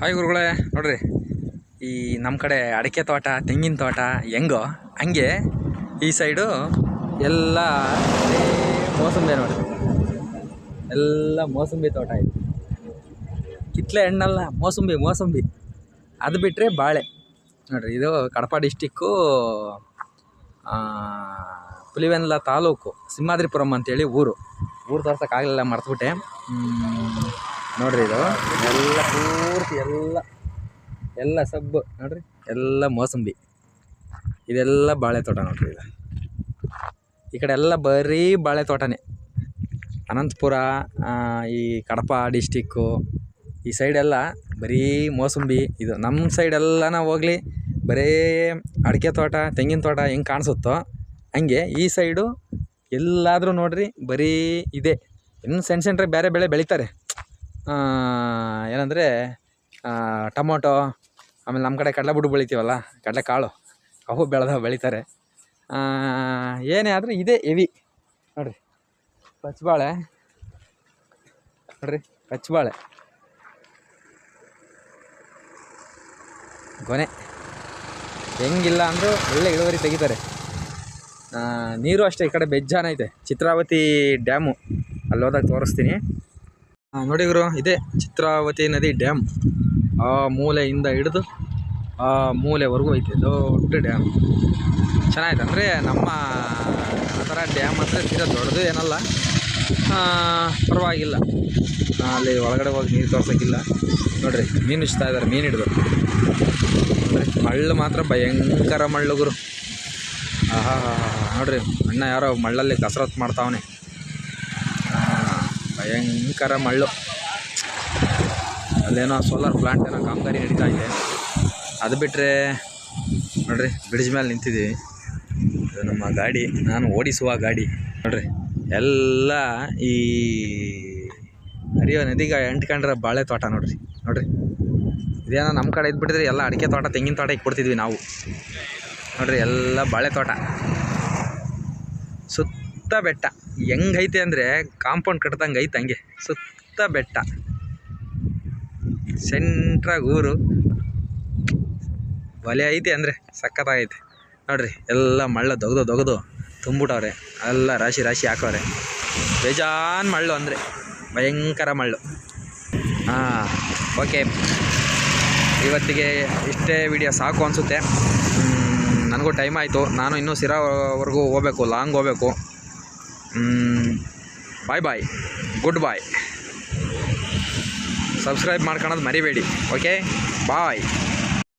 Hi ಗುರುಗಳೇ, ನೋಡ್ರಿ. ಈ ನಮ್ಮ ಕಡೆ ಅಡಿಕೆ ತೋಟ, ತೆಂಗಿನ ತೋಟ, ಹೆಂಗೋ, ಹಂಗೆ ಈ ಸೈಡು ಎಲ್ಲ ಮೋಸಂಬಿ ನೋಡ್ರಿ. ಎಲ್ಲ ಮೋಸಂಬಿ ತೋಟ ಇದೆ ಕಿತ್ಲೆ ಹಣ್ಣಲ್ಲ, ಮೋಸಂಬಿ ಮೋಸಂಬಿ. ಅದು ಬಿಟ್ಟರೆ ಬಾಳೆ. ನೋಡ್ರಿ, ಇದು ಕಡಪ ಡಿಸ್ಟಿಕ್ಕು ಪುಲಿವೆನ್ಲ ತಾಲೂಕು ಸಿಂಹಾದ್ರಿಪುರಂ ಅಂತೇಳಿ ಊರು. ಊರು ತೋರ್ಸೋಕ್ಕಾಗಲಿಲ್ಲ ಮರ್ತುಬಿಟ್ಟೆ. ನೋಡ್ರಿ ಇದು? ಎಲ್ಲ ಪೂರ್ತಿ ಎಲ್ಲ ಎಲ್ಲ ಸಬ್ಬು ನೋಡ್ರಿ. ಎಲ್ಲ ಮೋಸಂಬಿ. ಇದೆಲ್ಲ ಬಾಳೆ ತೋಟ ನೋಡ್ರಿ ಇದು. ಈ ಕಡೆ ಎಲ್ಲ ಬರೀ ಬಾಳೆ ತೋಟನೇ ಅನಂತಪುರ ಈ ಕಡಪ ಡಿಸ್ಟಿಕ್ಕು ಈ ಸೈಡೆಲ್ಲ ಬರೀ ಮೋಸಂಬಿ. ಇದು ನಮ್ಮ ಸೈಡೆಲ್ಲ ನಾವು ಹೋಗ್ಲಿ ಬರೀ ಅಡಿಕೆ ತೋಟ ತೆಂಗಿನ ತೋಟ ಹೆಂಗೆ ಕಾಣಿಸುತ್ತೋ ಹಂಗೆ ಈ ಸೈಡು ಎಲ್ಲಾದರೂ ನೋಡ್ರಿ ಬರೀ ಇದೆ. ಇನ್ನು ಸಣ್ಣ ಸಣ್ಣ ಬೇರೆ ಬೆಳೆ ಬೆಳಿತಾರೆ. ಏನಂದರೆ ಟೊಮೊಟೊ, ಆಮೇಲೆ ನಮ್ಮ ಕಡೆ ಕಡಲೆ ಬುಡು ಬೆಳಿತೀವಲ್ಲ ಕಡಲೆ ಕಾಳು ಅವು ಬೆಳೆದ ಬೆಳೀತಾರೆ. ಏನೇ ಆದರೂ ಇದೇ ಹೆವಿ. ನೋಡಿರಿ, ಪಚ್ಚಬಾಳೆ. ನೋಡಿರಿ, ಪಚ್ಚಬಾಳೆ. ಗೊನೆ. ಹೆಂಗಿಲ್ಲ ಅಂದರೂ ಒಳ್ಳೆ ಇಳುವರಿ ತೆಗಿತಾರೆ. ನೀರು ಅಷ್ಟೇ, ಈ ಕಡೆ ಬೆಜ್ಜಾನ ಐತೆ. ಚಿತ್ರಾವತಿ ಡ್ಯಾಮು ಅಲ್ಲಿ ಹೋದಾಗ ತೋರಿಸ್ತೀನಿ. ನೋಡಿ ಗುರು, ಇದೆ ಚಿತ್ರಾವತಿ ನದಿ ಡ್ಯಾಮ್ ಆ ಮೂಲೆಯಿಂದ ಹಿಡಿದು ಆ ಮೂಲೆವರೆಗೂ ಐತೆ, ದೊಡ್ಡ ಡ್ಯಾಮ್ ಚೆನ್ನಾಗಿದೆ ಅಂದರೆ ನಮ್ಮ ಆ ಡ್ಯಾಮ್ ಅಂದರೆ ತೀರಾ ದೊಡ್ಡದು ಏನಲ್ಲ. ಪರವಾಗಿಲ್ಲ. ಅಲ್ಲಿ ಒಳಗಡೆ ಹೋಗಿ ನೀರು ತೋರ್ಸೋಕ್ಕಿಲ್ಲ. ನೋಡಿರಿ, ಮೀನು ಇಷ್ಟ ಇದ್ದಾರೆ ಮೀನು ಹಿಡಿದು. ಅಂದ್ರೆ ಮಳ್ಳು ಮಾತ್ರ ಭಯಂಕರ ಮಳ್ಳು ಗುರು. ಆಹಾ ನೋಡ್ರಿ, ಅಣ್ಣ ಯಾರೋ ಮಳ್ಳಲ್ಲಿ ಕಸರತ್ತು ಮಾಡ್ತಾವನೆ. ಭಯಂಕರ ಮಳ್ಳು. ಅಲ್ಲೇನೋ ಸೋಲಾರ್ ಪ್ಲಾಂಟ್ ಏನೋ ಕಾಮಗಾರಿ ನಡೀತಾ ಇದೆ. ಅದು ಬಿಟ್ಟರೆ ನೋಡ್ರಿ ಬ್ರಿಡ್ಜ್ ಮೇಲೆ ನಿಂತಿದ್ದೀವಿ. ಇದು ನಮ್ಮ ಗಾಡಿ, ನಾನು ಓಡಿಸುವ ಗಾಡಿ. ನೋಡ್ರಿ, ಎಲ್ಲ ಈ ಹರಿಯೋ ನದಿಗೆ ಅಂಟ್ಕೊಂಡ್ರೆ ಬಾಳೆ ತೋಟ ನೋಡ್ರಿ ನೋಡ್ರಿ. ಇದೇನೋ ನಮ್ಮ ಕಡೆ ಇದ್ಬಿಟ್ಟಿದ್ರೆ ಎಲ್ಲ ಅಡಿಕೆ ತೋಟ, ತೆಂಗಿನ ತೋಟ ಇಟ್ಬಿಡ್ತಿದ್ವಿ ನಾವು. ನೋಡ್ರಿ, ಎಲ್ಲ ಬಾಳೆ ತೋಟ. ಸುತ್ತ ಬೆಟ್ಟ. ಹೆಂಗೈತೆ ಅಂದರೆ ಕಾಂಪೌಂಡ್ ಕಟ್ದಂಗೆ ಐತೆ ಹಂಗೆ. ಸುತ್ತ ಬೆಟ್ಟ. ಸೆಂಟ್ರಾಗ ಊರು. ಒಲೆ ಐತೆ ಅಂದರೆ ಸಖತ್ತಾಗೈತೆ ನೋಡ್ರಿ, ಎಲ್ಲ ಮಳ್ಳ ದೊಗ್ದು ದೊಗ್ದು ತುಂಬಿಟ್ಟವ್ರೆ ಎಲ್ಲ ರಾಶಿ ರಾಶಿ ಹಾಕವ್ರೆ. ಬೇಜಾನ್ ಮಳ್ಳು ಅಂದರೆ. ಭಯಂಕರ ಮಳ್ಳು. ಹಾಂ, ಓಕೆ. ಇವತ್ತಿಗೆ ಇಷ್ಟೇ ವಿಡಿಯೋ ಸಾಕು ಅನಿಸುತ್ತೆ. ನನಗೂ ಟೈಮ್ ಆಯಿತು. ನಾನು ಇನ್ನೂ ಸಿರಾವರೆಗೂ ಹೋಗ್ಬೇಕು, ಲಾಂಗ್ ಹೋಗ್ಬೇಕು. ಬಾಯ್ ಬಾಯ್ ಗುಡ್ ಬಾಯ್ ಸಬ್ಸ್ಕ್ರೈಬ್ ಮಾಡ್ಕೊಳೋದು ಮರಿಬೇಡಿ ಓಕೆ ಬಾಯ್